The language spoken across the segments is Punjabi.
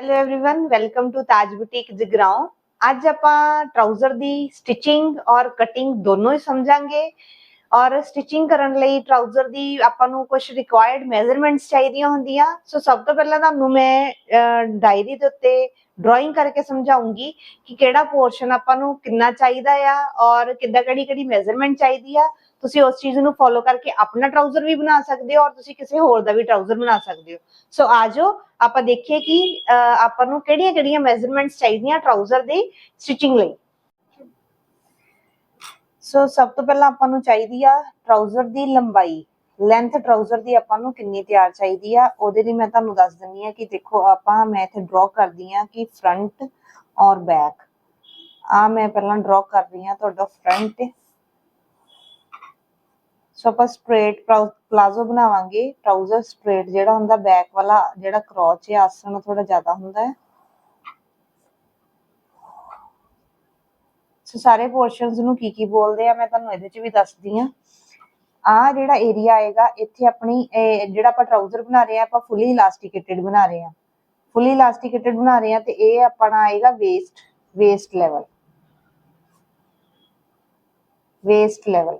hello everyone welcome to Taj boutique Jagraon ਅੱਜ ਆਪਾਂ ਟਰਾਊਜ਼ਰ ਦੀ ਸਟਿਚਿੰਗ ਔਰ ਕਟਿੰਗ ਦੋਨੋਂ ਹੀ ਸਮਝਾਂਗੇ ਔਰ ਸਟਿਚਿੰਗ ਕਰਨ ਲਈ ਟਰਾਊਜ਼ਰ ਦੀ ਆਪਾਂ ਨੂੰ ਕੁਝ ਰਿਕੁਆਇਰਡ ਮੈਜ਼ਰਮੈਂਟਸ ਚਾਹੀਦੀਆਂ ਹੁੰਦੀਆਂ ਸੋ ਸਭ ਤੋਂ ਪਹਿਲਾਂ ਤੁਹਾਨੂੰ ਮੈਂ ਡਾਇਰੀ ਦੇ ਉੱਤੇ ਡਰਾਇੰਗ ਕਰਕੇ ਸਮਝਾਉਂਗੀ ਕਿ ਕਿਹੜਾ ਪੋਰਸ਼ਨ ਆਪਾਂ ਨੂੰ ਕਿੰਨਾ ਚਾਹੀਦਾ ਆ ਔਰ ਕਿੱਦਾਂ ਕਿਹੜੀ ਕਿਹੜੀ ਮੈਜ਼ਰਮੈਂਟ ਚਾਹੀਦੀ ਆ ਤੁਸੀਂ ਉਸ ਚੀਜ਼ ਨੂੰ ਫੋਲੋ ਕਰਕੇ ਆਪਣਾ ਟਰਾਊਜ਼ਰ ਵੀ ਬਣਾ ਸਕਦੇ ਹੋ ਔਰ ਤੁਸੀਂ ਕਿਸੇ ਹੋਰ ਦਾ ਵੀ ਟਰਾਊਜ਼ਰ ਬਣਾ ਸਕਦੇ ਹੋ। ਸੋ ਆਜੋ ਆਪਾਂ ਦੇਖੀਏ ਕਿ ਆਪਾਂ ਨੂੰ ਕਿਹੜੀਆਂ ਕਿਹੜੀਆਂ ਮੈਜ਼ਰਮੈਂਟਸ ਚਾਹੀਦੀਆਂ ਟਰਾਊਜ਼ਰ ਦੀ ਸਟਿਚਿੰਗ ਲਈ। ਸੋ ਸਭ ਤੋਂ ਪਹਿਲਾਂ ਆਪਾਂ ਨੂੰ ਚਾਹੀਦੀ ਆ ਟਰਾਊਜ਼ਰ ਦੀ ਲੰਬਾਈ। ਲੈਂਥ ਟਰਾਊਜ਼ਰ ਦੀ ਆਪਾਂ ਨੂੰ ਕਿੰਨੀ ਤਿਆਰ ਚਾਹੀਦੀ ਆ, ਉਹਦੇ ਲਈ ਮੈਂ ਤੁਹਾਨੂੰ ਦੱਸ ਦਿੰਨੀ ਆ ਕਿ ਦੇਖੋ, ਆਪਾਂ, ਮੈਂ ਇੱਥੇ ਡਰਾ ਕਰਦੀ ਆ ਕਿ ਫਰੰਟ ਔਰ ਬੈਕ ਆ ਮੈਂ ਪਹਿਲਾਂ ਡਰਾ ਕਰ ਰਹੀ ਆ ਤੁਹਾਡਾ ਫਰੰਟ ਸੋ ਆਪਾਂ ਸਟ੍ਰੇਟ ਪਲਾਜ਼ੋ ਬਣਾਵਾਂਗੇ। ਟਰਾਊਜ਼ਰ ਸਟ੍ਰੇਟ ਜਿਹੜਾ ਹੁੰਦਾ ਬੈਕ ਵਾਲਾ ਜਿਹੜਾ ਕਰੋਚ ਹੈ, ਆਸਣ ਥੋੜਾ ਜ਼ਿਆਦਾ ਹੁੰਦਾ ਹੈ। ਸੋ ਸਾਰੇ ਪੋਰਸ਼ਨਸ ਨੂੰ ਕੀ ਕੀ ਬੋਲਦੇ ਆ, ਮੈਂ ਤੁਹਾਨੂੰ ਇਹਦੇ ਚ ਵੀ ਦੱਸਦੀ ਆ ਆ ਜਿਹੜਾ ਏਰੀਆ ਆਏਗਾ, ਇੱਥੇ ਆਪਣੀ ਜਿਹੜਾ ਆਪਾਂ ਟਰਾਊਜ਼ਰ ਬਣਾ ਰਹੇ ਆ ਆਪਾਂ ਫੁੱਲੀ ਇਲਾਸਟੀਕੇਟਡ ਬਣਾ ਰਹੇ ਆ ਫੁੱਲੀ ਇਲਾਸਟੀਕੇਟਡ ਬਣਾ ਰਹੇ ਆ ਤੇ ਇਹ ਆਪਣਾ ਆਏਗਾ waist waist level waist level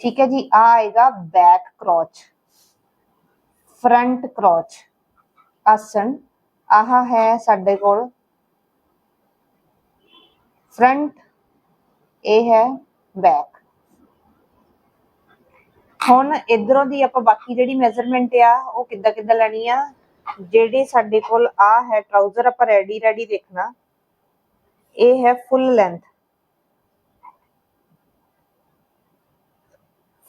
ਠੀਕ ਹੈ ਜੀ, ਆ ਆਏਗਾ ਬੈਕ ਕਰੋਚ ਫਰੰਟ ਕਰੋਚ ਆਸਣ, ਆਹ ਹੈ ਸਾਡੇ ਕੋਲ ਫਰੰਟ ਇਹ ਹੈ ਬੈਕ ਹੁਣ ਇਧਰੋਂ ਦੀ ਆਪਾਂ ਬਾਕੀ ਜਿਹੜੀ ਮੈਜ਼ਰਮੈਂਟ ਆ, ਉਹ ਕਿੱਦਾਂ ਕਿੱਦਾਂ ਲੈਣੀ ਆ? ਜਿਹੜੇ ਸਾਡੇ ਕੋਲ ਆ ਹੈ ਟਰਾਊਜ਼ਰ ਆਪਾਂ ਰੈਡੀ ਰੈਡੀ ਦੇਖਣਾ। ਇਹ ਹੈ ਫੁੱਲ ਲੈਂਥ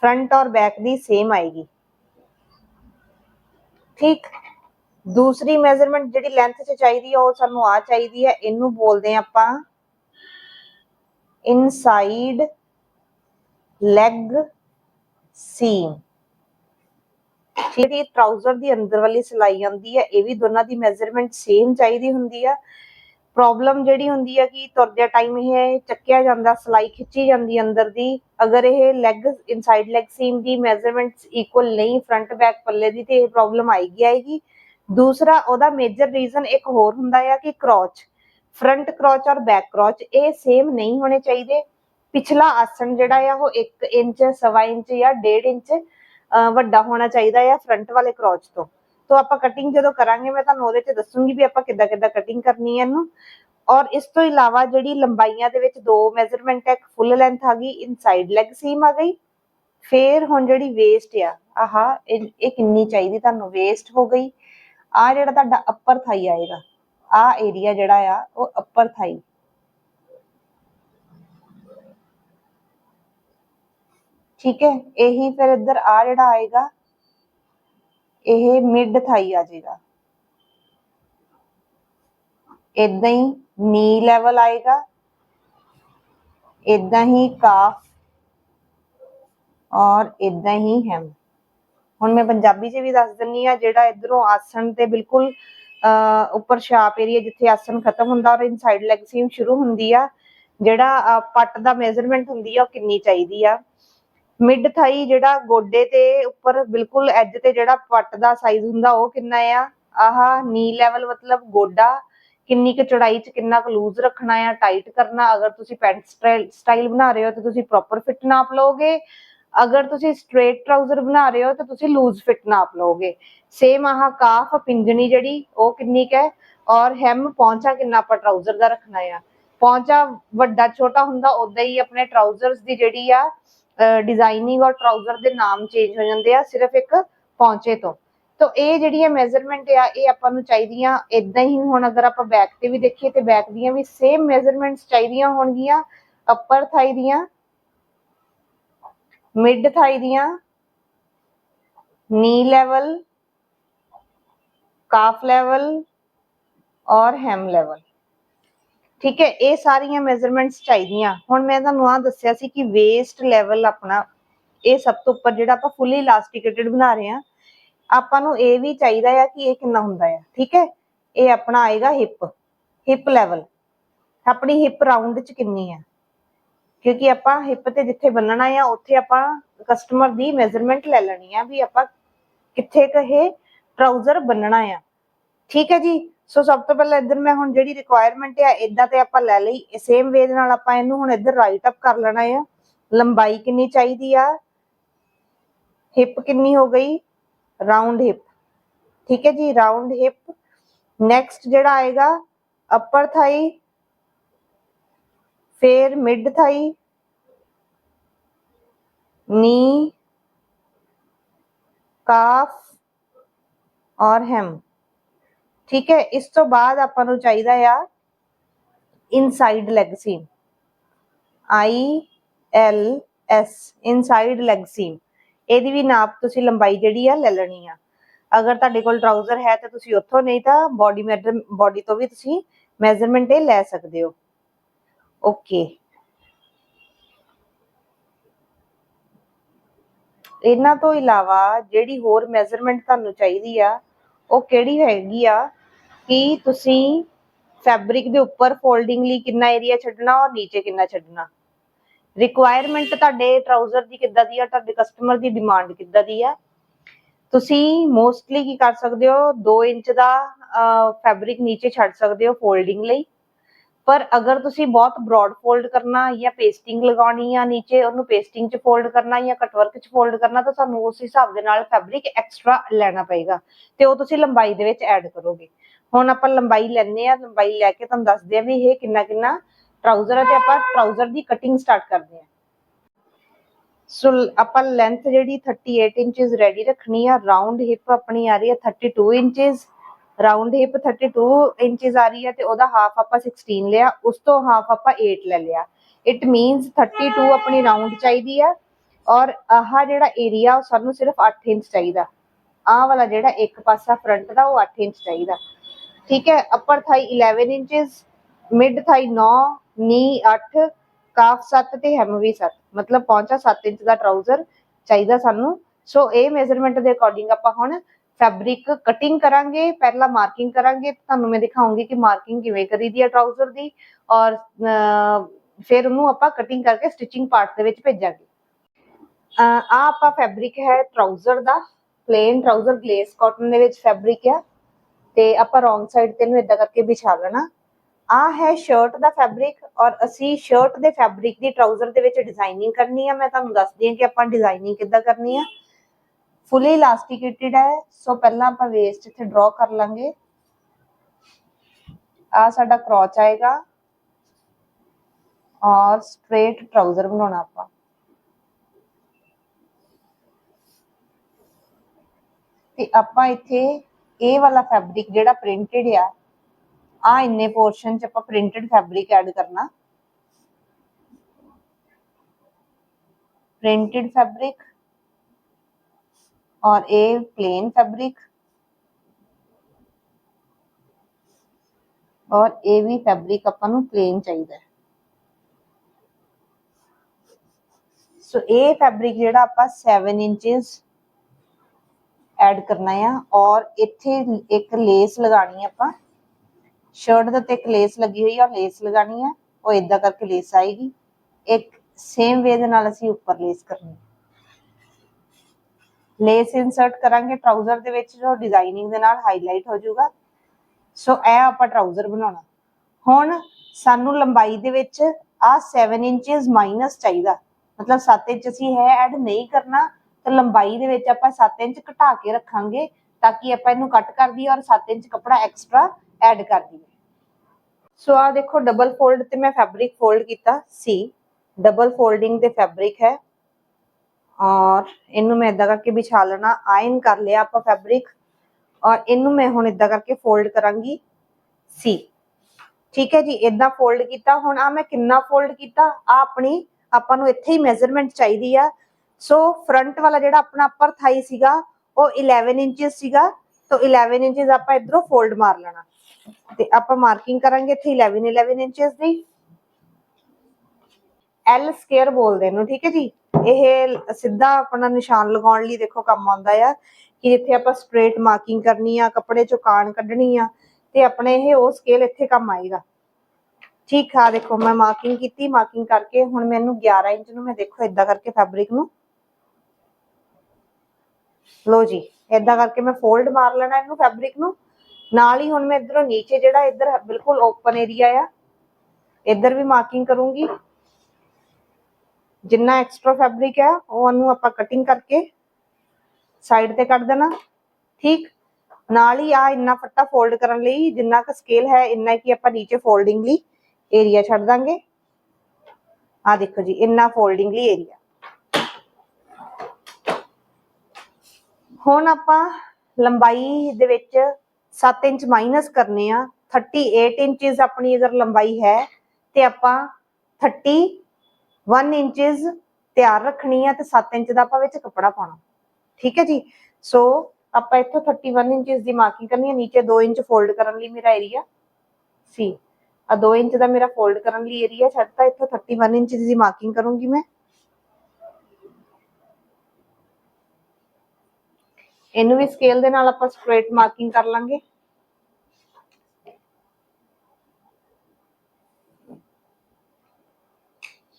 फ्रंट और बैक दी सेम आएगी ਠੀਕ ਦੂਸਰੀ ਮੈਜ਼ਰਮੈਂਟ ਜਿਹੜੀ ਲੈਂਥ ਚ ਚਾਹੀਦੀ ਆ ਉਹ ਸਾਨੂੰ ਆ ਚਾਹੀਦੀ ਹੈ ਇਹਨੂੰ ਬੋਲਦੇ ਆ ਆਪਾਂ ਇਨਸਾਈਡ ਲੈਗ ਸੀਮ ਜਿਹੜੀ ਟਰਾਊਜ਼ਰ ਦੀ ਅੰਦਰ ਵਾਲੀ ਸਿਲਾਈ ਆਉਂਦੀ ਹੈ ਇਹ ਵੀ ਦੋਨਾਂ ਦੀ ਮੈਜ਼ਰਮੈਂਟ ਸੇਮ ਚਾਹੀਦੀ ਹੁੰਦੀ ਆ ਪ੍ਰੋਬਲਮ ਜਿਹੜੀ ਹੁੰਦੀ ਹੈ ਕਿ ਤੁਰਦਿਆਂ ਟਾਈਮ ਇਹ ਚੱਕਿਆ ਜਾਂਦਾ, ਸਲਾਈ ਖਿੱਚੀ ਜਾਂਦੀ ਅੰਦਰ ਦੀ, ਅਗਰ ਇਹ ਲੈਗ ਇਨਸਾਈਡ ਲੈਗ ਸੀਮ ਦੀ ਮੈਜ਼ਰਮੈਂਟਸ ਇਕੁਅਲ ਨਹੀਂ ਫਰੰਟ ਬੈਕ ਪੱਲੇ ਦੀ ਤੇ ਇਹ ਪ੍ਰੋਬਲਮ ਆਏਗੀ ਆਏਗੀ। ਦੂਸਰਾ, ਉਹਦਾ ਮੇਜਰ ਰੀਜ਼ਨ ਇੱਕ ਹੋਰ ਹੁੰਦਾ ਆ ਕਿ ਕਰੋਚ ਫਰੰਟ ਕਰੋਚ ਔਰ ਬੈਕ ਕਰੋਚ ਇਹ ਸੇਮ ਨਹੀਂ ਹੋਣੇ ਚਾਹੀਦੇ। ਪਿਛਲਾ ਆਸਣ ਜਿਹੜਾ ਆ, ਉਹ 1 ਇੰਚ, ਸਵਾ ਇੰਚ ਜਾਂ 1.5 ਇੰਚ ਵੱਡਾ ਹੋਣਾ ਚਾਹੀਦਾ ਆ ਫਰੰਟ ਵਾਲੇ ਕਰੋਚ ਤੋਂ। ਤੋ ਆਪਾਂ ਕਟਿੰਗ ਜਦੋਂ ਕਰਾਂਗੇ, ਮੈਂ ਤੁਹਾਨੂੰ ਉਹਦੇ ਚ ਦੱਸੂਗੀ ਵੀ ਆਪਾਂ ਕਿੱਦਾਂ ਕਿੱਦਾਂ ਕਟਿੰਗ ਕਰਨੀ ਹੈ ਇਹਨੂੰ। ਔਰ ਇਸ ਤੋਂ ਇਲਾਵਾ ਜਿਹੜੀ ਲੰਬਾਈਆਂ ਦੇ ਵਿੱਚ ਦੋ ਮੈਜ਼ਰਮੈਂਟ ਹੈ ਫੁੱਲ ਲੈਂਥ ਆ ਗਈ ਇਨਸਾਈਡ ਲੈਗ ਸੀਮ ਆ ਗਈ। ਫੇਰ ਹੁਣ ਜਿਹੜੀ ਵੇਸਟ ਆ, ਆਹਾ, ਇਹ ਕਿੰਨੀ ਚਾਹੀਦੀ ਤੁਹਾਨੂੰ? ਵੇਸਟ ਹੋ ਗਈ। ਆ ਜਿਹੜਾ ਤੁਹਾਡਾ ਅੱਪਰ ਥਾਈ ਆਏਗਾ ਆ ਏਰੀਆ ਜਿਹੜਾ ਆ, ਉਹ ਅੱਪਰ ਥਾਈ ਠੀਕ ਹੈ? ਇਹੀ ਫਿਰ ਇੱਧਰ ਆ ਜਿਹੜਾ ਆਏਗਾ ਇਹ ਮਿਡ ਥਾਈ ਆ ਜਾਏਗਾ ਇਦਾਂ ਹੀ ਨੀ ਲੈਵਲ ਆਏਗਾ। ਇਦਾਂ ਹੀ ਕਾਫ ਔਰ ਇਦਾਂ ਹੀ ਹੈਮ। ਹੁਣ ਮੈਂ ਪੰਜਾਬੀ 'ਚ ਵੀ ਦੱਸ ਦਿੰਨੀ ਆ, ਜਿਹੜਾ ਇਧਰੋਂ ਆਸਣ ਤੇ ਬਿਲਕੁਲ, ਅਹ, ਉੱਪਰ ਛਾਪ ਏਰੀਆ ਜਿੱਥੇ ਆਸਣ ਖਤਮ ਹੁੰਦਾ ਔਰ ਇਨਸਾਈਡ ਲੈਗ ਸੀਮ ਸ਼ੁਰੂ ਹੁੰਦੀ ਆ, ਜਿਹੜਾ ਪੱਟ ਦਾ ਮੇਜਰਮੈਂਟ ਹੁੰਦੀ ਆ, ਉਹ ਕਿੰਨੀ ਚਾਹੀਦੀ ਆ। ਮਿਡ ਥਾਈ ਜਿਹੜਾ ਗੋਡੇ ਤੇ ਉੱਪਰ ਬਿਲਕੁਲ ਐਜ ਤੇ ਜਿਹੜਾ ਪੱਟ ਦਾ ਸਾਈਜ਼ ਹੁੰਦਾ ਉਹ ਕਿੰਨਾ ਆ? ਆਹ ਨੀ ਲੈਵਲ ਮਤਲਬ ਗੋਡਾ, ਕਿੰਨੀ ਕੁ ਚੌੜਾਈ ਚ ਕਿੰਨਾ ਕੁ ਲੂਜ਼ ਰੱਖਣਾ ਆ ਟਾਈਟ ਕਰਨਾ, ਅਗਰ ਤੁਸੀਂ ਪੈਂਟ ਸਟਾਈਲ ਬਣਾ ਰਹੇ ਹੋ ਤਾਂ ਤੁਸੀਂ ਪ੍ਰੋਪਰ ਫਿਟ ਨਾਪ ਲਓਗੇ। ਅਗਰ ਤੁਸੀਂ ਸਟ੍ਰੇਟ ਟਰਾਊਜ਼ਰ ਬਣਾ ਰਹੇ ਹੋ ਤਾਂ ਤੁਸੀਂ ਲੂਜ਼ ਫਿਟ ਨਾਪ ਲਓਗੇ। ਸੇਮ ਆਹ ਕਾਫ ਪਿੰਜਣੀ ਜਿਹੜੀ, ਉਹ ਕਿੰਨੀ ਕੁ ਹੈ? ਔਰ ਹੈਮ ਪੌਂਚਾ ਕਿੰਨਾ ਆਪਾਂ ਟਰਾਊਜ਼ਰ ਦਾ ਰੱਖਣਾ ਆ? ਪੌਂਚਾ ਵੱਡਾ, ਛੋਟਾ ਹੁੰਦਾ ਉਦਾਂ ਹੀ ਆਪਣੇ ਟਰਾਊਜ਼ਰਸ ਦੀ ਜਿਹੜੀ ਆ ਡਿਜ਼ਾਈਨਿੰਗ ਔਰ ਟਰਾਊਜ਼ਰ ਦੇ ਨਾਮ ਚੇਂਜ ਹੋ ਜਾਂਦੇ ਆ ਸਿਰਫ ਇੱਕ ਪੌਂਚੇ ਤੋਂ। ਤੋ ਇਹ ਜਿਹੜੀਆਂ ਮੈਜ਼ਰਮੈਂਟ ਆ, ਇਹ ਆਪਾਂ ਨੂੰ ਚਾਹੀਦੀਆਂ ਇਦਾਂ ਹੀ ਹੁਣ ਅਗਰ ਆਪਾਂ ਬੈਕ ਤੇ ਵੀ ਦੇਖੀਏ ਤੇ ਬੈਕ ਦੀਆਂ ਵੀ ਸੇਮ ਮੈਜ਼ਰਮੈਂਟਸ ਚਾਹੀਦੀਆਂ ਹੋਣਗੀਆਂ ਅਪਰ ਥਾਈ ਦੀਆਂ ਮਿਡ ਥਾਈ ਦੀਆਂ ਨੀ ਲੈਵਲ ਕਾਫ ਲੈਵਲ ਔਰ ਹੈਮ ਲੈਵਲ ਠੀਕ ਹੈ, ਇਹ ਸਾਰੀਆਂ ਮੈਜ਼ਰਮੈਂਟਸ ਚਾਹੀਦੀਆਂ। ਹੁਣ ਮੈਂ ਤੁਹਾਨੂੰ ਆ ਦੱਸਿਆ ਸੀ ਕਿ ਵੇਸਟ ਲੈਵਲ ਆਪਣਾ, ਇਹ ਸਭ ਤੋਂ ਉੱਪਰ ਜਿਹੜਾ ਆਪਾਂ ਫੁੱਲੀ ਇਲਾਸਟੀਕੇਟਡ ਬਣਾ ਰਹੇ ਆ ਆਪਾਂ ਨੂੰ ਇਹ ਵੀ ਚਾਹੀਦਾ ਆ ਕਿ ਇਹ ਕਿੰਨਾ ਹੁੰਦਾ ਆ। ਠੀਕ ਹੈ, ਇਹ ਆਪਣਾ ਆਏਗਾ ਹਿਪ ਹਿਪ ਲੈਵਲ ਆਪਣੀ ਹਿਪ ਰਾਉਂਡ ਚ ਕਿੰਨੀ ਆ। ਕਿਉਂਕਿ ਆਪਾਂ ਹਿਪ ਤੇ ਜਿੱਥੇ ਬੰਨਣਾ ਆ, ਉੱਥੇ ਆਪਾਂ ਕਸਟਮਰ ਦੀ ਮੈਜ਼ਰਮੈਂਟ ਲੈ ਲੈਣੀ ਆ ਵੀ ਆਪਾਂ ਕਿੱਥੇ ਕਹੇ ਟਰਾਊਜ਼ਰ ਬੰਨਣਾ ਆ। ਠੀਕ ਹੈ ਜੀ ਸੋ ਸਭ ਤੋਂ ਪਹਿਲਾਂ ਇੱਧਰ ਮੈਂ ਹੁਣ ਜਿਹੜੀ ਰਿਕੁਆਇਰਮੈਂਟ ਆ ਇਦਾਂ ਤੇ ਆਪਾਂ ਲੈ ਲਈ। ਸੇਮ ਵੇ ਦੇ ਨਾਲ ਆਪਾਂ ਇਹਨੂੰ ਹੁਣ ਇੱਧਰ ਰਾਈਟ ਅਪ ਕਰ ਲੈਣਾ ਆ। ਲੰਬਾਈ ਕਿੰਨੀ ਚਾਹੀਦੀ ਆ? ਹਿਪ ਕਿੰਨੀ ਹੋ ਗਈ? ਰਾਉਂਡ ਹਿਪ ਠੀਕ ਹੈ ਜੀ ਰਾਉਂਡ ਹਿਪ ਨੈਕਸਟ ਜਿਹੜਾ ਆਏਗਾ ਅਪਰ ਥਾਈ ਫਿਰ ਮਿਡ ਥਾਈ ਨੀ ਕਾਫ ਔਰ ਹੈਮ ਠੀਕ ਹੈ, ਇਸ ਤੋਂ ਬਾਅਦ ਆਪਾਂ ਨੂੰ ਚਾਹੀਦਾ ਆ inside leg seam I L S inside leg seam ਇਹਦੀ ਵੀ ਨਾਪ ਤੁਸੀਂ ਲੰਬਾਈ ਜਿਹੜੀ ਆ ਲੈ ਲੈਣੀ ਆ। ਅਗਰ ਤੁਹਾਡੇ ਕੋਲ ਟਰਾਊਜ਼ਰ ਹੈ ਤਾਂ ਤੁਸੀਂ ਉੱਥੋਂ ਨਹੀਂ ਤਾਂ ਬਾਡੀ ਮੈਜਰ ਬਾਡੀ ਤੋਂ ਵੀ ਤੁਸੀਂ ਮੈਜ਼ਰਮੈਂਟ ਇਹ ਲੈ ਸਕਦੇ ਹੋ। ਓਕੇ ਇਹਨਾਂ ਤੋਂ ਇਲਾਵਾ ਜਿਹੜੀ ਹੋਰ ਮੈਜ਼ਰਮੈਂਟ ਤੁਹਾਨੂੰ ਚਾਹੀਦੀ ਆ, ਉਹ ਕਿਹੜੀ ਹੈਗੀ ਆ? ਕਿ ਤੁਸੀਂ ਫੈਬਰਿਕ ਦੇ ਉੱਪਰ ਫੋਲਡਿੰਗ ਲਈ ਕਿੰਨਾ ਏਰੀਆ ਛੱਡਣਾ ਔਰ ਨੀਚੇ ਕਿੰਨਾ ਛੱਡਣਾ? ਰਿਕੁਆਇਰਮੈਂਟ ਤੁਹਾਡੇ ਟਰਾਊਜ਼ਰ ਦੀ ਕਿੱਦਾਂ ਦੀ ਆ, ਤੁਹਾਡੇ ਕਸਟਮਰ ਦੀ ਡਿਮਾਂਡ ਕਿੱਦਾਂ ਦੀ ਆ? ਤੁਸੀਂ ਮੋਸਟਲੀ ਕੀ ਕਰ ਸਕਦੇ ਹੋ 2 ਇੰਚ ਦਾ ਫੈਬਰਿਕ ਨੀਚੇ ਛੱਡ ਸਕਦੇ ਹੋ ਫੋਲਡਿੰਗ ਲਈ। ਪਰ ਅਗਰ ਤੁਸੀਂ ਬਹੁਤ ਬ੍ਰੌਡ ਫੋਲਡ ਕਰਨਾ ਜਾਂ ਪੇਸਟਿੰਗ ਲਗਾਉਣੀ ਆ ਨੀਚੇ, ਉਹਨੂੰ ਪੇਸਟਿੰਗ ਚ ਫੋਲਡ ਕਰਨਾ ਜਾਂ ਕਟਵਰਕ ਚ ਫੋਲਡ ਕਰਨਾ, ਤਾਂ ਤੁਹਾਨੂੰ ਉਸ ਹਿਸਾਬ ਦੇ ਨਾਲ ਫੈਬਰਿਕ ਐਕਸਟਰਾ ਲੈਣਾ ਪਏਗਾ ਤੇ ਉਹ ਤੁਸੀਂ ਲੰਬਾਈ ਦੇ ਵਿੱਚ ਐਡ ਕਰੋਗੇ। ਹੁਣ ਆਪਾਂ ਲੰਬਾਈ ਲੈਣੇ ਆ ਲੰਬਾਈ ਲੈ ਕੇ ਤੁਹਾਨੂੰ ਦੱਸਦੇ ਆ ਵੀ ਇਹ ਕਿੰਨਾ ਕਿੰਨਾ ਟਰਾਊਜ਼ਰ ਹੈ ਤੇ ਆਪਾਂ ਟਰਾਊਜ਼ਰ ਦੀ ਕਟਿੰਗ ਸਟਾਰਟ ਕਰਦੇ ਆ ਸੋ ਆਪਾਂ ਲੈਂਥ ਜਿਹੜੀ 38 ਇੰਚਸ ਰੈਡੀ ਰੱਖਣੀ ਆ ਰਾਉਂਡ ਹਿਪ ਆਪਣੀ ਆ ਰਹੀ ਹੈ 32 ਇੰਚਸ ਰਾਉਂਡ ਹਿਪ 32 ਇੰਚਸ ਆ ਰਹੀ ਹੈ ਤੇ ਉਹਦਾ ਹਾਫ ਆਪਾਂ 16 ਲਿਆ, ਉਸ ਤੋਂ ਹਾਫ ਆਪਾਂ 8 ਲੈ ਲਿਆ। ਇਟ ਮੀਨਸ 32 ਆਪਣੀ ਰਾਉਂਡ ਚਾਹੀਦੀ ਆ ਔਰ ਆਹ ਜਿਹੜਾ ਏਰੀਆ ਉਹ ਸਾਨੂੰ ਸਿਰਫ 8 ਇੰਚ ਚਾਹੀਦਾ। ਆਹ ਵਾਲਾ ਜਿਹੜਾ ਇੱਕ ਪਾਸਾ ਫਰੰਟ ਦਾ, ਉਹ 8 ਇੰਚ ਚਾਹੀਦਾ। ਠੀਕ ਹੈ ਅਪਰ ਥਾਈ 11 ਇੰਚਸ ਮਿਡ ਥਾਈ 9 ਨੀ 8 ਕਾਫ 7 ਤੇ ਹੈਮ ਵੀ 7 ਮਤਲਬ ਪਹੁੰਚਾ 7 ਇੰਚ ਦਾ ਟਰਾਊਜ਼ਰ ਚਾਹੀਦਾ ਸਾਨੂੰ। ਸੋ ਇਹ ਮੈਜ਼ਰਮੈਂਟ ਦੇ ਅਕੋਰਡਿੰਗ ਆਪਾਂ ਹੁਣ ਫੈਬਰਿਕ ਕਟਿੰਗ ਕਰਾਂਗੇ, ਪਹਿਲਾਂ ਮਾਰਕਿੰਗ ਕਰਾਂਗੇ, ਤੁਹਾਨੂੰ ਮੈਂ ਦਿਖਾਉਂਗੀ ਕਿ ਮਾਰਕਿੰਗ ਕਿਵੇਂ ਕਰੀਦੀ ਹੈ ਟਰਾਊਜ਼ਰ ਦੀ ਔਰ ਫਿਰ ਉਹਨੂੰ ਆਪਾਂ ਕਟਿੰਗ ਕਰਕੇ ਸਟਿਚਿੰਗ ਪਾਰਟ ਦੇ ਵਿੱਚ ਭੇਜਾਂਗੇ। ਆ ਆਪਾਂ ਫੈਬਰਿਕ ਹੈ ਟਰਾਊਜ਼ਰ ਦਾ ਪਲੇਨ ਟਰਾਊਜ਼ਰ ਗਲੇਸ ਕਾਟਨ ਦੇ ਵਿੱਚ ਫੈਬਰਿਕ ਆ। ਤੇ ਆਪਾਂ ਰੋਂਗ ਸਾਈਡ ਤੇ ਇਹਨੂੰ ਇਦਾਂ ਕਰਕੇ ਵਿਛਾ ਲੈਣਾ। ਆ ਹੈ ਸ਼ਰਟ ਦਾ ਫੈਬਰਿਕ ਔਰ ਅਸੀਂ ਸ਼ਰਟ ਦੇ ਫੈਬਰਿਕ ਦੀ ਟਰਾਊਜ਼ਰ ਦੇ ਵਿੱਚ ਡਿਜ਼ਾਈਨਿੰਗ ਕਰਨੀ ਆ। ਮੈਂ ਤੁਹਾਨੂੰ ਦੱਸਦੀ ਹਾਂ ਕਿ ਆਪਾਂ ਡਿਜ਼ਾਈਨਿੰਗ ਕਿੱਦਾਂ ਕਰਨੀ ਆ। ਫੁੱਲੀ ਇਲਾਸਟਿਕੇਟਡ ਹੈ ਸੋ ਪਹਿਲਾਂ ਆਪਾਂ ਵੇਸਟ ਇੱਥੇ ਡਰਾ ਕਰ ਲਾਂਗੇ। ਆ ਸਾਡਾ ਕਰੋਚ ਆਏਗਾ। ਔਰ ਸਟ੍ਰੇਟ ਟਰਾਊਜ਼ਰ ਬਣਾਉਣਾ ਆਪਾਂ। ਤੇ ਆਪਾਂ ਇੱਥੇ ਇਹ ਵਾਲਾ ਫੈਬਰਿਕ ਜਿਹੜਾ ਪ੍ਰਿੰਟਡ ਆ ਆ ਇੰਨੇ ਪੋਰਸ਼ਨ ਚ ਆਪਾਂ ਪ੍ਰਿੰਟਡ ਫੈਬਰਿਕ ਐਡ ਕਰਨਾ ਪ੍ਰਿੰਟਡ ਫੈਬਰਿਕ ਔਰ ਇਹ प्लेन फैब्रिक ਔਰ ਇਹ ਵੀ ਫੈਬਰਿਕ ਆਪਾਂ ਨੂੰ plain ਚਾਹੀਦਾ ਹੈ ਸੋ ਇਹ ਫੈਬਰਿਕ ਜਿਹੜਾ ਆਪਾਂ 7 ਇੰਚਸ ਐਡ ਕਰਨਾ ਆ। ਔਰ ਇੱਥੇ ਇੱਕ ਲੇਸ ਲਗਾਣੀ ਆਪਾਂ। ਸ਼ਰਟ ਦੇ ਉੱਤੇ ਇੱਕ ਲੇਸ ਲੱਗੀ ਹੋਈ ਆ ਲੇਸ ਲਗਾਣੀ ਆ। ਉਹ ਇਦਾਂ ਕਰਕੇ ਲੇਸ ਆਏਗੀ। ਇੱਕ ਸੇਮ ਵੇ ਦੇ ਨਾਲ ਅਸੀਂ ਉੱਪਰ ਲੇਸ ਕਰਨੀ ਲੇਸ ਇਨਸਰਟ ਕਰਾਂਗੇ ਟਰਾਊਜ਼ਰ ਦੇ ਵਿੱਚ, ਜੋ ਡਿਜ਼ਾਈਨਿੰਗ ਦੇ ਨਾਲ ਹਾਈਲਾਈਟ ਹੋ ਜਾਊਗਾ। ਸੋ ਇਹ ਆਪਾਂ ਟਰਾਊਜ਼ਰ ਬਣਾਉਣਾ। ਹੁਣ ਸਾਨੂੰ ਲੰਬਾਈ ਦੇ ਵਿੱਚ ਆ 7 ਇੰਚਸ ਮਾਈਨਸ ਚਾਹੀਦਾ। ਮਤਲਬ 7 ਇੰਚ ਅਸੀਂ ਹੈ ਐਡ ਨਹੀਂ ਕਰਨਾ। ਤਾਂ ਲੰਬਾਈ ਦੇ ਵਿੱਚ ਆਪਾਂ 7 ਇੰਚ ਘਟਾ ਕੇ ਰੱਖਾਂਗੇ ਤਾਂ ਕਿ ਆਪਾਂ ਇਹਨੂੰ ਕੱਟ ਕਰ ਦਈਏ ਔਰ 7 ਇੰਚ ਕੱਪੜਾ ਐਕਸਟਰਾ ਐਡ ਕਰ ਦਈਏ। ਸੋ ਆ ਦੇਖੋ ਡਬਲ ਫੋਲਡ ਤੇ ਮੈਂ ਫੈਬਰਿਕ ਫੋਲਡ ਕੀਤਾ ਸੀ। ਡਬਲ ਫੋਲਡਿੰਗ ਦੇ ਫੈਬਰਿਕ ਹੈ। ਔਰ ਇਹਨੂੰ ਮੈਂ ਇਦਾਂ ਕਰਕੇ ਵਿਛਾ ਲੈਣਾ ਆਇਨ ਕਰ ਲਿਆ ਆਪਾਂ ਫੈਬਰਿਕ ਔਰ ਇਹਨੂੰ ਮੈਂ ਹੁਣ ਇਦਾਂ ਕਰਕੇ ਫੋਲਡ ਕਰਾਂਗੀ ਸੀ। ਠੀਕ ਹੈ ਜੀ ਇਦਾਂ ਫੋਲਡ ਕੀਤਾ। ਹੁਣ ਆ ਮੈਂ ਕਿੰਨਾ ਫੋਲਡ ਕੀਤਾ? ਆ ਆਪਣੀ ਆਪਾਂ ਨੂੰ ਇੱਥੇ ਹੀ ਮੈਜ਼ਰਮੈਂਟ ਚਾਹੀਦੀ ਆ ਸੋ ਫਰੰਟ ਵਾਲਾ ਜਿਹੜਾ ਆਪਣਾ ਅਪਰ ਥਾਈ ਸੀਗਾ, ਉਹ 11 ਇੰਚਸ ਸੀਗਾ, ਤੋਂ 11 ਇੰਚਸ ਆਪਾਂ ਇਧਰੋਂ ਫੋਲਡ ਮਾਰ ਲੈਣਾ। ਤੇ ਆਪਾਂ ਮਾਰਕਿੰਗ ਕਰਾਂਗੇ ਇੱਥੇ 11 11 ਇੰਚਸ ਦੀ। ਐਲ ਸਕੁਅਰ ਬੋਲਦੇ ਇਹਨੂੰ, ਠੀਕ ਹੈ ਜੀ? ਇਹ ਸਿੱਧਾ ਆਪਣਾ ਨਿਸ਼ਾਨ ਲਗਾਉਣ ਲਈ ਦੇਖੋ ਕੰਮ ਆਉਂਦਾ ਆ, ਕਿ ਜਿੱਥੇ ਆਪਾਂ ਸਟ੍ਰੇਟ ਮਾਰਕਿੰਗ ਕਰਨੀ ਆ, ਕੱਪੜੇ ਚੋਂ ਕਾਣ ਕੱਢਣੀ ਆ, ਤੇ ਆਪਣੇ ਇਹ ਉਹ ਸਕੇਲ ਇੱਥੇ ਕੰਮ ਆਏਗਾ। ਠੀਕ ਆ, ਦੇਖੋ ਮੈਂ ਮਾਰਕਿੰਗ ਕੀਤੀ ਮਾਰਕਿੰਗ ਕਰਕੇ ਹੁਣ ਮੈਨੂੰ 11 ਇੰਚ ਨੂੰ ਮੈਂ ਦੇਖੋ ਇਦਾਂ ਕਰਕੇ ਫੈਬਰਿਕ ਨੂੰ ਲੋ ਜੀ ਇਦਾਂ ਕਰਕੇ ਮੈਂ ਫੋਲਡ ਮਾਰ ਲੈਣਾ ਇਹਨੂੰ ਫੈਬਰਿਕ ਨੂੰ। ਨਾਲ ਹੀ ਹੁਣ ਮੈਂ ਇਧਰੋਂ ਨੀਚੇ ਜਿਹੜਾ ਇੱਧਰ ਬਿਲਕੁਲ ਓਪਨ ਏਰੀਆ ਆ। ਇੱਧਰ ਵੀ ਮਾਰਕਿੰਗ ਕਰੂੰਗੀ। ਜਿੰਨਾ ਐਕਸਟਰਾ ਫੈਬਰਿਕ ਹੈ ਉਹਨੂੰ ਆਪਾਂ ਕਟਿੰਗ ਕਰਕੇ ਸਾਈਡ ਤੇ ਕੱਢ ਦੇਣਾ। ਠੀਕ? ਨਾਲ ਹੀ ਆ ਇੰਨਾ ਫੱਟਾ ਫੋਲਡ ਕਰਨ ਲਈ, ਜਿੰਨਾ ਕੁ ਸਕੇਲ ਹੈ, ਇੰਨਾ ਕੀ ਆਪਾਂ ਨੀਚੇ ਫੋਲਡਿੰਗ ਲਈ ਏਰੀਆ ਛੱਡ ਦਾਂਗੇ। ਆ ਦੇਖੋ ਜੀ, ਇੰਨਾ ਫੋਲਡਿੰਗ ਲਈ ਏਰੀਆ ਹੁਣ ਆਪਾਂ ਲੰਬਾਈ ਦੇ ਵਿੱਚ 7 ਇੰਚ ਮਾਈਨਸ ਕਰਨੇ ਆ 38 ਇੰਚਸ ਆਪਣੀ ਅਗਰ ਲੰਬਾਈ ਹੈ, ਤੇ ਆਪਾਂ 31 ਇੰਚਸ ਤਿਆਰ ਰੱਖਣੀ ਆ ਤੇ 7 ਇੰਚ ਦਾ ਆਪਾਂ ਵਿੱਚ ਕੱਪੜਾ ਪਾਉਣਾ। ਠੀਕ ਹੈ ਜੀ? ਸੋ ਆਪਾਂ ਇੱਥੋਂ 31 ਇੰਚਸ ਦੀ ਮਾਰਕਿੰਗ ਕਰਨੀ ਹੈ ਨੀਚੇ 2 ਇੰਚ ਫੋਲਡ ਕਰਨ ਲਈ ਮੇਰਾ ਏਰੀਆ ਸੀ ਆ 2 ਇੰਚ ਦਾ ਮੇਰਾ ਫੋਲਡ ਕਰਨ ਲਈ ਏਰੀਆ ਛੱਡਤਾ, ਇੱਥੋਂ 31 ਇੰਚਸ ਦੀ ਮਾਰਕਿੰਗ ਕਰੂੰਗੀ ਮੈਂ। ਇਹਨੂੰ ਵੀ ਸਕੇਲ ਦੇ ਨਾਲ ਆਪਾਂ ਸਟ੍ਰੇਟ ਮਾਰਕਿੰਗ ਕਰ ਲਾਂਗੇ।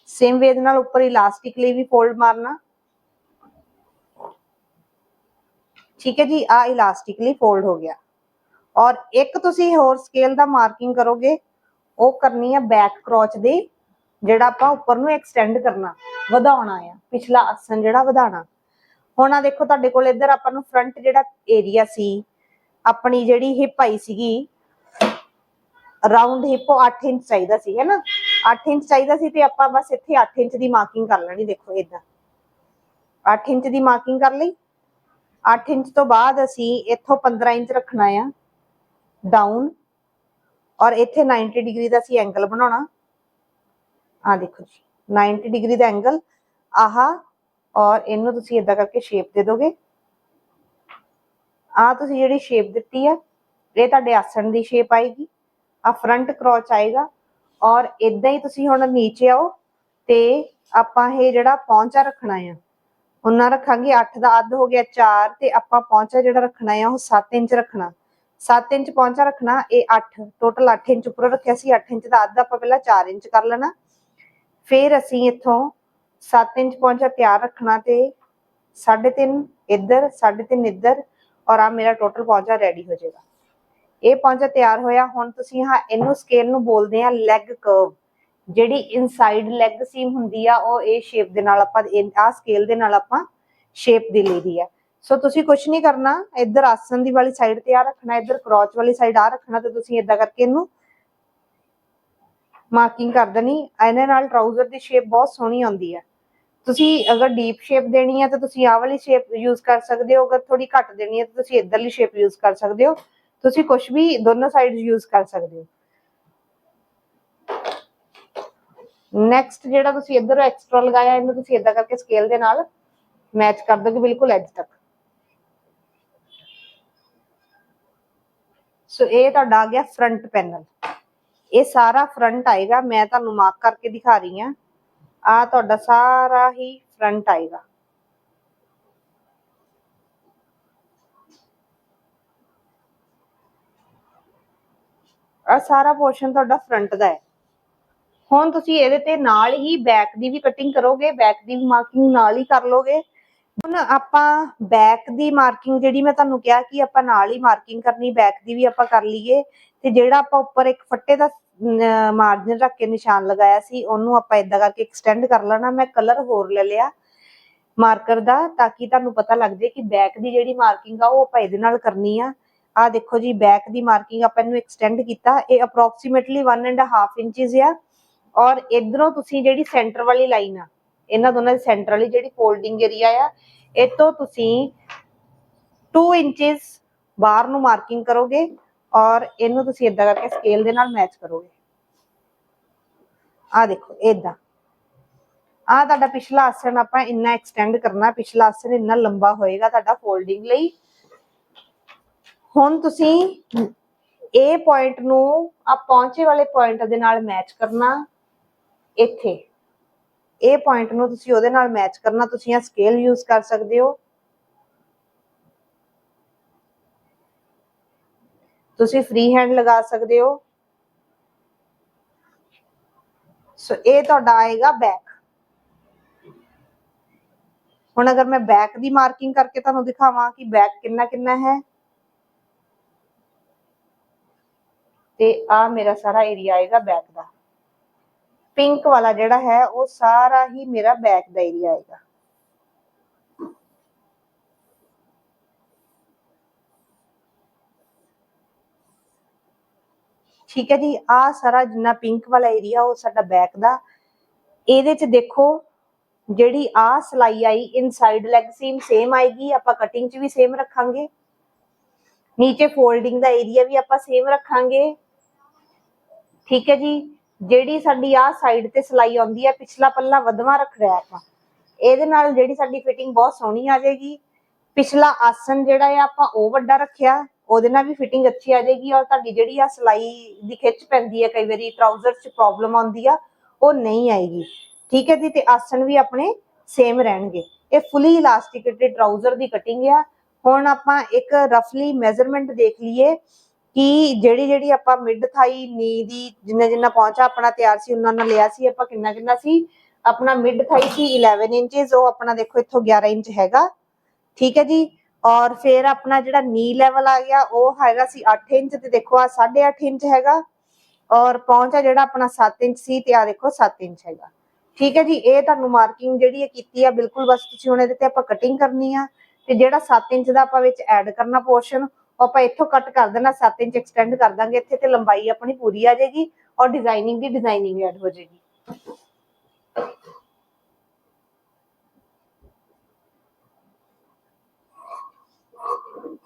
ਸੇਮ ਵੇ ਦੇ ਨਾਲ ਉੱਪਰ ਇਲਾਸਟਿਕ ਲਈ ਵੀ ਫੋਲਡ ਮਾਰਨਾ। ਠੀਕ ਹੈ ਜੀ ਆ ਇਲਾਸਟਿਕ ਲਈ ਫੋਲਡ ਹੋ ਗਿਆ। ਔਰ ਇੱਕ ਤੁਸੀਂ ਹੋਰ ਸਕੇਲ ਦਾ ਮਾਰਕਿੰਗ ਕਰੋਗੇ, ਉਹ ਕਰਨੀ ਆ ਬੈਕ ਕਰੋਚ ਦੇ, ਜਿਹੜਾ ਆਪਾਂ ਉੱਪਰ ਨੂੰ ਐਕਸਟੈਂਡ ਕਰਨਾ, ਵਧਾਉਣਾ ਆ। ਪਿਛਲਾ ਆਸਨ ਜਿਹੜਾ ਵਧਾਣਾ ਹੁਣ ਆ ਦੇਖੋ ਤੁਹਾਡੇ ਕੋਲ ਇੱਧਰ ਆਪਾਂ ਨੂੰ ਫਰੰਟ ਜਿਹੜਾ ਏਰੀਆ ਸੀ, ਆਪਣੀ ਜਿਹੜੀ ਹਿਪ ਆਈ ਸੀਗੀ ਰਾਉਂਡ ਹਿਪ 8 ਇੰਚ ਚਾਹੀਦਾ ਸੀ, ਹੈ 8 ਇੰਚ ਚਾਹੀਦਾ ਸੀ ਤੇ ਆਪਾਂ ਬਸ ਇੱਥੇ 8 ਇੰਚ ਦੀ ਮਾਰਕਿੰਗ ਕਰ ਲੈਣੀ, ਦੇਖੋ ਇਦਾਂ 8 ਇੰਚ ਦੀ ਮਾਰਕਿੰਗ ਕਰ ਲਈ। 8 ਇੰਚ ਤੋਂ ਬਾਅਦ ਅਸੀਂ ਇੱਥੋਂ 15 ਇੰਚ ਰੱਖਣਾ ਆ ਡਾਊਨ ਔਰ ਇੱਥੇ 90 ਡਿਗਰੀ ਦਾ ਅਸੀਂ ਐਂਗਲ ਬਣਾਉਣਾ। ਆ ਦੇਖੋ ਜੀ 90 ਡਿਗਰੀ ਦਾ ਐਂਗਲ ਆਹਾ ਔਰ ਇਹਨੂੰ ਤੁਸੀਂ ਇਦਾਂ ਕਰਕੇ ਸ਼ੇਪ ਦੇ ਦੋਗੇ। ਆ ਤੁਸੀਂ ਜਿਹੜੀ ਸ਼ੇਪ ਦਿੱਤੀ ਆ, ਇਹ ਤੁਹਾਡੇ ਆਸਣ ਦੀ ਸ਼ੇਪ ਆਏਗੀ। ਆ ਫਰੰਟ ਕਰੋਚ ਆਏਗਾ ਔਰ ਇਦਾਂ ਹੀ ਤੁਸੀਂ ਹੁਣ ਨੀਚੇ ਆਓ ਤੇ ਆਪਾਂ ਇਹ ਜਿਹੜਾ ਪੌਂਚਾ ਰੱਖਣਾ ਆ, ਉਹਨਾਂ ਰੱਖਾਂਗੇ 8 ਦਾ ਅੱਧ ਹੋ ਗਿਆ 4 ਤੇ ਆਪਾਂ ਪੌਂਚਾ ਜਿਹੜਾ ਰੱਖਣਾ ਆ, ਉਹ 7 ਇੰਚ ਰੱਖਣਾ। 7 ਇੰਚ ਪੌਂਚਾ ਰੱਖਣਾ, ਇਹ 8 ਟੋਟਲ 8 ਇੰਚ ਉੱਪਰ ਰੱਖਿਆ ਸੀ 8 ਇੰਚ ਦਾ ਅੱਧ ਆਪਾਂ ਪਹਿਲਾਂ 4 ਇੰਚ ਕਰ ਲੈਣਾ। ਫਿਰ ਅਸੀਂ ਇੱਥੋਂ 7 ਇੰਚ ਪੌਂਚਾ ਤਿਆਰ ਰੱਖਣਾ ਤੇ 3.5 ਇੱਧਰ 3.5 ਇੱਧਰ ਔਰ ਆ ਮੇਰਾ ਟੋਟਲ ਪੌਂਚਾ ਰੈਡੀ ਹੋ ਜਾਏਗਾ। ਇਹ ਪੌਂਚਾ ਤਿਆਰ ਹੋਇਆ, ਹੁਣ ਤੁਸੀਂ ਹਾਂ ਇਹਨੂੰ ਸਕੇਲ ਨੂੰ ਬੋਲਦੇ ਆ ਲੈਗ ਕਰਵ ਜਿਹੜੀ ਇਨਸਾਈਡ ਲੈਗ ਸੀਮ ਹੁੰਦੀ ਆ, ਉਹ ਇਹ ਸ਼ੇਪ ਦੇ ਨਾਲ ਆਪਾਂ ਆ ਸਕੇਲ ਦੇ ਨਾਲ ਆਪਾਂ ਸ਼ੇਪ ਦੇ ਲਈ ਆ। ਸੋ ਤੁਸੀਂ ਕੁਝ ਨਹੀਂ ਕਰਨਾ, ਇੱਧਰ ਆਸਨ ਦੀ ਵਾਲੀ ਸਾਈਡ ਤੇ ਆ ਰੱਖਣਾ, ਇੱਧਰ ਕਰੋਚ ਵਾਲੀ ਸਾਈਡ ਆ ਰੱਖਣਾ ਤੇ ਤੁਸੀਂ ਇਦਾਂ ਕਰਕੇ ਇਹਨੂੰ ਮਾਰਕਿੰਗ ਕਰ ਦੇਣੀ। ਇਹਦੇ ਨਾਲ ਟਰਾਊਜ਼ਰ ਦੀ ਸ਼ੇਪ ਬਹੁਤ ਸੋਹਣੀ ਆਉਂਦੀ ਆ। ਤੁਸੀਂ ਅਗਰ ਡੀਪ ਸ਼ੇਪ ਦੇਣੀ ਹੈ ਤਾਂ ਤੁਸੀਂ ਆਹ ਵਾਲੀ ਸ਼ੇਪ ਯੂਜ਼ ਕਰ ਸਕਦੇ ਹੋ, ਅਗਰ ਥੋੜੀ ਘੱਟ ਦੇਣੀ ਹੈ ਤਾਂ ਤੁਸੀਂ ਇਧਰਲੀ ਸ਼ੇਪ ਯੂਜ਼ ਕਰ ਸਕਦੇ ਹੋ। ਤੁਸੀਂ ਕੁਝ ਵੀ ਦੋਨੋਂ ਸਾਈਡਸ ਯੂਜ਼ ਕਰ ਸਕਦੇ ਹੋ। ਨੈਕਸਟ ਜਿਹੜਾ ਤੁਸੀਂ ਇਧਰ ਐਕਸਟਰਾ ਲਗਾਇਆ, ਇਹਨੂੰ ਤੁਸੀਂ ਇਦਾਂ ਕਰਕੇ ਸਕੇਲ ਦੇ ਨਾਲ ਮੈਚ ਕਰ ਦੋਗੇ ਬਿਲਕੁਲ ਐਜ ਤੱਕ। ਸੋ ਇਹ ਤੁਹਾਡਾ ਆ ਗਿਆ ਫਰੰਟ ਪੈਨਲ ਇਹ ਸਾਰਾ ਫਰੰਟ ਆਏਗਾ, ਮੈਂ ਤੁਹਾਨੂੰ ਮਾਰਕ ਕਰਕੇ ਦਿਖਾ ਰਹੀ ਹਾਂ। ਆ ਤੁਹਾਡਾ ਸਾਰਾ ਹੀ ਫਰੰਟ ਆਏਗਾ। ਆ ਸਾਰਾ ਪੋਰਸ਼ਨ ਤੁਹਾਡਾ ਫਰੰਟ ਦਾ ਹੈ। ਹੁਣ ਤੁਸੀਂ ਇਹਦੇ ਤੇ ਨਾਲ ਹੀ ਬੈਕ ਦੀ ਵੀ ਕਟਿੰਗ ਕਰੋਗੇ ਬੈਕ ਦੀ ਵੀ ਮਾਰਕਿੰਗ ਨਾਲ ਹੀ ਕਰ ਲੋਗੇ। ਹੁਣ ਆਪਾਂ ਬੈਕ ਦੀ ਮਾਰਕਿੰਗ ਜਿਹੜੀ ਮੈਂ ਤੁਹਾਨੂੰ ਕਿਹਾ ਕਿ ਆਪਾਂ ਨਾਲ ਹੀ ਮਾਰਕਿੰਗ ਕਰਨੀ ਬੈਕ ਦੀ ਵੀ ਆਪਾਂ ਕਰ ਲਈਏ। ਤੇ ਜਿਹੜਾ ਆਪਾਂ ਉੱਪਰ ਇੱਕ ਫੱਟੇ ਦਾ ਮਾਰਜਨ ਰੱਖ ਕੇ ਨਿਸ਼ਾਨ ਲਗਾਇਆ ਸੀ, ਉਹਨੂੰ ਆਪਾਂ ਇਦਾਂ ਕਰਕੇ ਐਕਸਟੈਂਡ ਕਰ ਲੈਣਾ, ਮੈਂ ਕਲਰ ਹੋਰ ਲੈ ਲਿਆ ਮਾਰਕਰ ਦਾ, ਤਾਂ ਕਿ ਤੁਹਾਨੂੰ ਪਤਾ ਲੱਗ ਜਾਏ ਕਿ ਬੈਕ ਦੀ ਜਿਹੜੀ ਮਾਰਕਿੰਗ ਆ, ਉਹ ਆਪਾਂ ਇਹਦੇ ਨਾਲ ਕਰਨੀ ਆ। ਆ ਦੇਖੋ ਜੀ ਬੈਕ ਦੀ ਮਾਰਕਿੰਗ ਆਪਾਂ ਇਹਨੂੰ ਐਕਸਟੈਂਡ ਕੀਤਾ, ਇਹ ਅਪਰੋਕਸੀਮੇਟਲੀ 1 ਐਂਡ ਹਾਫ ਇੰਚਸ ਆ। ਔਰ ਇਧਰੋਂ ਤੁਸੀਂ ਜਿਹੜੀ ਸੈਂਟਰ ਵਾਲੀ ਲਾਈਨ ਆ, ਇਹਨਾਂ ਦੋਨਾਂ ਦੇ ਸੈਂਟਰ ਵਾਲੀ ਜਿਹੜੀ ਫੋਲਡਿੰਗ ਏਰੀਆ ਆ, ਇਹ ਤੋਂ ਤੁਸੀਂ 2 ਇੰਚਸ ਬਾਹਰ ਨੂੰ ਮਾਰਕਿੰਗ ਕਰੋਗੇ। ਔਰ ਇਹਨੂੰ ਤੁਸੀਂ ਇਦਾਂ ਕਰਕੇ ਸਕੇਲ ਦੇ ਨਾਲ ਮੈਚ ਕਰੋਗੇ। ਆ ਦੇਖੋ ਇਦਾਂ ਆ ਤੁਹਾਡਾ ਪਿਛਲਾ ਆਸਣ ਆਪਾਂ ਇੰਨਾ ਐਕਸਟੈਂਡ ਕਰਨਾ, ਪਿਛਲਾ ਆਸਣ ਇੰਨਾ ਲੰਬਾ ਹੋਏਗਾ ਤੁਹਾਡਾ ਫੋਲਡਿੰਗ ਲਈ। ਹੁਣ ਤੁਸੀਂ ਇਹ ਪੁਆਇੰਟ ਨੂੰ ਆ ਪਹੁੰਚੇ ਵਾਲੇ ਪੁਆਇੰਟ ਦੇ ਨਾਲ ਮੈਚ ਕਰਨਾ, ਇੱਥੇ। ਇਹ ਪੁਆਇੰਟ ਨੂੰ ਤੁਸੀਂ ਉਹਦੇ ਨਾਲ ਮੈਚ ਕਰਨਾ, ਤੁਸੀਂ ਆ ਸਕੇਲ ਯੂਜ਼ ਕਰ ਸਕਦੇ ਹੋ। ਤੁਸੀਂ ਫ੍ਰੀ ਹੈਂਡ ਲਗਾ ਸਕਦੇ ਹੋ ਸੋ ਇਹ ਤੁਹਾਡਾ ਆਏਗਾ ਬੈਕ ਹੁਣ ਅਗਰ ਮੈਂ ਬੈਕ ਦੀ ਮਾਰਕਿੰਗ ਕਰਕੇ ਤੁਹਾਨੂੰ ਦਿਖਾਵਾਂ ਕਿ ਬੈਕ ਕਿੰਨਾ ਕਿੰਨਾ ਹੈ ਤੇ ਆ ਮੇਰਾ ਸਾਰਾ ਏਰੀਆ ਆਏਗਾ ਬੈਕ ਦਾ ਪਿੰਕ ਵਾਲਾ ਜਿਹੜਾ ਹੈ ਉਹ ਸਾਰਾ ਹੀ ਮੇਰਾ ਬੈਕ ਦਾ ਏਰੀਆ ਆਏਗਾ ਠੀਕ ਹੈ ਜੀ ਆ ਸਾਰਾ ਜਿੰਨਾ ਪਿੰਕ ਵਾਲਾ ਏਰੀਆ ਉਹ ਸਾਡਾ ਬੈਕ ਦਾ। ਇਹਦੇ ਚ ਦੇਖੋ, ਜਿਹੜੀ ਆ ਸਲਾਈ ਆਈ ਇਨਸਾਈਡ ਲੈਗ ਸੀਮ ਸੇਮ ਆਏਗੀ, ਆਪਾਂ ਕਟਿੰਗ ਚ ਵੀ ਸੇਮ ਰੱਖਾਂਗੇ। ਨੀਚੇ ਫੋਲਡਿੰਗ ਦਾ ਏਰੀਆ ਵੀ ਆਪਾਂ ਸੇਮ ਰੱਖਾਂਗੇ। ਠੀਕ ਹੈ ਜੀ, ਜਿਹੜੀ ਸਾਡੀ ਆ ਸਾਈਡ ਤੇ ਸਲਾਈ ਆਉਂਦੀ ਹੈ ਪਿਛਲਾ ਪੱਲਾ ਵਧਵਾ ਰੱਖ ਰਿਹਾ ਆਪਾਂ। ਇਹਦੇ ਨਾਲ ਜਿਹੜੀ ਸਾਡੀ ਫਿਟਿੰਗ ਬਹੁਤ ਸੋਹਣੀ ਆ ਜਾਏਗੀ। ਪਿਛਲਾ ਆਸਨ ਜਿਹੜਾ ਹੈ ਆਪਾਂ ਉਹ ਵੱਡਾ ਰੱਖਿਆ। ਉਹਦੇ ਨਾਲ ਵੀ ਫਿਟਿੰਗ ਅੱਛੀ ਆ ਜਾਏਗੀ ਔਰ ਤੁਹਾਡੀ ਜਿਹੜੀ ਆ ਸਲਾਈ ਦੀ ਖਿੱਚ ਪੈਂਦੀ ਹੈ ਕਈ ਵਾਰੀ ਟਰਾਊਜ਼ਰ 'ਚ ਪ੍ਰੋਬਲਮ ਆਉਂਦੀ ਆ, ਉਹ ਨਹੀਂ ਆਏਗੀ। ਠੀਕ ਹੈ ਜੀ? ਤੇ ਆਸਨ ਵੀ ਆਪਣੇ ਸੇਮ ਰਹਿਣਗੇ। ਇਹ ਫੁੱਲੀ ਇਲਾਸਟਿਕੇਟਡ ਟਰਾਊਜ਼ਰ ਦੀ ਕਟਿੰਗ ਆ, ਹੁਣ ਆਪਾਂ ਇੱਕ ਰਫਲੀ ਮੈਜ਼ਰਮੈਂਟ ਦੇਖ ਲਈਏ ਕਿ ਜਿਹੜੀ ਜਿਹੜੀ ਆਪਾਂ ਮਿਡ ਥਾਈ ਨੀ ਦੀ ਜਿੰਨਾ ਜਿੰਨਾ ਪਹੁੰਚਾ ਆਪਣਾ ਤਿਆਰ ਸੀ, ਉਹਨਾਂ ਨਾਲ ਲਿਆ ਸੀ ਆਪਾਂ ਕਿੰਨਾ ਕਿੰਨਾ ਸੀ? ਆਪਣਾ ਮਿਡ ਥਾਈ ਸੀ 11 ਇੰਚਸ ਉਹ ਆਪਣਾ ਦੇਖੋ ਇੱਥੋਂ 11 ਇੰਚ ਹੈਗਾ। ਠੀਕ ਹੈ ਜੀ? ਔਰ ਫਿਰ ਆਪਣਾ ਜਿਹੜਾ ਨੀ ਲੈਵਲ ਆ ਗਿਆ, ਉਹ ਹੈਗਾ ਸੀ 8 ਇੰਚ ਤੇ ਦੇਖੋ ਆ 8.5 ਇੰਚ ਹੈਗਾ ਔਰ ਪਹੁੰਚਾ ਜਿਹੜਾ ਆਪਣਾ 7 ਇੰਚ ਸੀ ਤੇ ਆ ਦੇਖੋ 7 ਇੰਚ ਹੈਗਾ। ਠੀਕ ਹੈ ਜੀ, ਇਹ ਤੁਹਾਨੂੰ ਮਾਰਕਿੰਗ ਜਿਹੜੀ ਹੈ ਕੀਤੀ ਆ, ਬਿਲਕੁਲ ਬਸ ਤੁਸੀਂ ਹੁਣ ਇਹਦੇ ਤੇ ਆਪਾਂ ਕਟਿੰਗ ਕਰਨੀ ਆ ਤੇ ਜਿਹੜਾ 7 ਇੰਚ ਦਾ ਆਪਾਂ ਵਿੱਚ ਐਡ ਕਰਨਾ ਪੋਰਸ਼ਨ ਉਹ ਆਪਾਂ ਇੱਥੋਂ ਕੱਟ ਕਰ ਦੇਣਾ 7 ਇੰਚ ਐਕਸਟੈਂਡ ਕਰ ਦਾਂਗੇ, ਇੱਥੇ ਤੇ ਲੰਬਾਈ ਆਪਣੀ ਪੂਰੀ ਆ ਜਾਏਗੀ ਔਰ ਡਿਜ਼ਾਈਨਿੰਗ ਦੀ ਡਿਜ਼ਾਈਨਿੰਗ ਐਡ ਹੋ ਜਾਏਗੀ।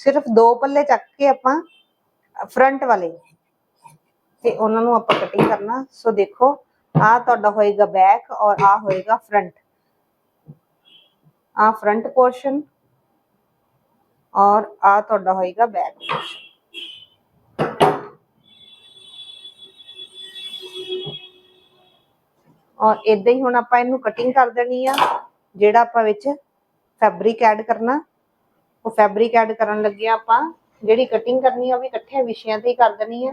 ਸਿਰਫ ਦੋ ਪੱਲੇ ਚੱਕ ਕੇ ਆਪਾਂ ਫਰੰਟ ਵਾਲੇ। ਤੇ ਉਹਨਾਂ ਨੂੰ ਆਪਾਂ ਕਟਿੰਗ ਕਰਨਾ। ਸੋ ਦੇਖੋ ਆ ਤੁਹਾਡਾ ਹੋਏਗਾ ਬੈਕ ਔਰ ਆ ਹੋਏਗਾ ਫਰੰਟ ਆ ਫਰੰਟ ਪੋਰਸ਼ਨ ਔਰ ਆ ਤੁਹਾਡਾ ਹੋਏਗਾ ਬੈਕ ਪੋਰਸ਼ਨ ਔਰ ਇਦਾਂ ਹੀ ਹੁਣ ਆਪਾਂ ਇਹਨੂੰ ਕਟਿੰਗ ਕਰ ਦੇਣੀ ਆ, ਜਿਹੜਾ ਆਪਾਂ ਵਿੱਚ ਫੈਬਰਿਕ ਐਡ ਕਰਨਾ। ਉਹ ਫੈਬਰਿਕ ਐਡ ਕਰਨ ਲੱਗੇ ਆਪਾਂ। ਜਿਹੜੀ ਕਟਿੰਗ ਕਰਨੀ ਆ ਉਹ ਵੀ ਇਕੱਠੇ ਵਿਸ਼ਿਆਂ ਤੇ ਹੀ ਕਰ ਦੇਣੀ ਆ।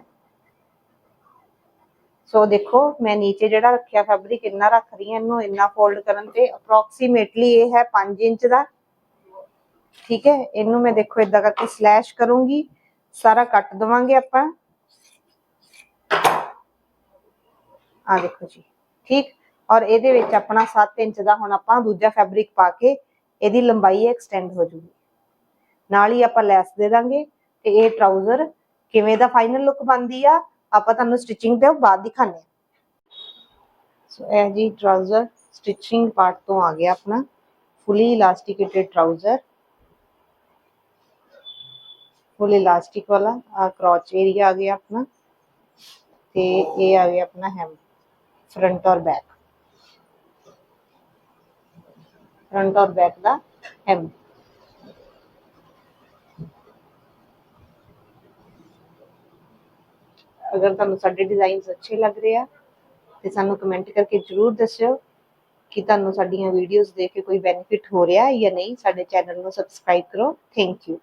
ਸੋ ਦੇਖੋ, ਮੈਂ ਨੀਚੇ ਜਿਹੜਾ ਰੱਖਿਆ ਫੈਬਰਿਕ ਇੰਨਾ ਰੱਖ ਰਹੀ ਹਾਂ, ਇਹਨੂੰ ਇੰਨਾ ਫੋਲਡ ਕਰਨ ਤੇ ਅਪਰੋਕਸੀਮੇਟਲੀ ਇਹ ਹੈ 5 ਇੰਚ ਦਾ। ਠੀਕ ਹੈ, ਇਹਨੂੰ ਮੈਂ ਦੇਖੋ ਇਦਾਂ ਕਰਕੇ ਸਲੈਸ਼ ਕਰੂੰਗੀ। ਸਾਰਾ ਕੱਟ ਦਵਾਂਗੇ ਆਪਾਂ। ਆ ਦੇਖੋ ਜੀ, ਠੀਕ? ਔਰ ਇਹਦੇ ਵਿੱਚ ਆਪਣਾ 7 ਇੰਚ ਦਾ ਹੁਣ ਆਪਾਂ ਦੂਜਾ ਫੈਬਰਿਕ ਪਾ ਕੇ ਇਹਦੀ ਲੰਬਾਈ ਐਕਸਟੈਂਡ ਹੋ ਜੂਗੀ। ਨਾਲ ਹੀ ਆਪਾਂ ਲੈਸ ਦੇ ਦਾਂਗੇ ਤੇ ਇਹ ਟਰਾਊਜ਼ਰ ਕਿਵੇਂ ਦਾ ਫਾਈਨਲ ਲੁੱਕ ਬਣਦੀ ਆ, ਆਪਾਂ ਤੁਹਾਨੂੰ ਸਟਿਚਿੰਗ ਤੇ ਬਾਅਦ ਦਿਖਾਣੇ ਸੋ ਇਹ ਜੀ ਟਰਾਊਜ਼ਰ ਸਟਿਚਿੰਗ ਪਾਰਟ ਤੋਂ ਆ ਗਿਆ ਆਪਣਾ ਫੁੱਲੀ ਇਲਾਸਟਿਕੇਟਡ ਟਰਾਊਜ਼ਰ ਫੁੱਲ ਇਲਾਸਟਿਕ ਵਾਲਾ, ਆ ਕ੍ਰੋਚ ਏਰੀਆ ਆ ਗਿਆ ਆਪਣਾ, ਤੇ ਇਹ ਆ ਗਿਆ ਆਪਣਾ ਹੈਮ ਫਰੰਟ ਔਰ ਬੈਕ ਫਰੰਟ ਔਰ ਬੈਕ ਦਾ ਹੈਮ ਅਗਰ ਤੁਹਾਨੂੰ ਸਾਡੇ ਡਿਜ਼ਾਈਨਸ ਅੱਛੇ ਲੱਗ ਰਹੇ ਆ, ਤੇ ਸਾਨੂੰ ਕਮੈਂਟ ਕਰਕੇ ਜਰੂਰ ਦੱਸਿਓ ਕਿ ਤੁਹਾਨੂੰ ਸਾਡੀਆਂ ਵੀਡੀਓਜ਼ ਦੇਖ ਕੇ ਕੋਈ ਬੈਨੀਫਿਟ ਹੋ ਰਿਹਾ ਹੈ ਜਾਂ ਨਹੀਂ, ਸਾਡੇ ਚੈਨਲ ਨੂੰ ਸਬਸਕ੍ਰਾਈਬ ਕਰੋ। Thank you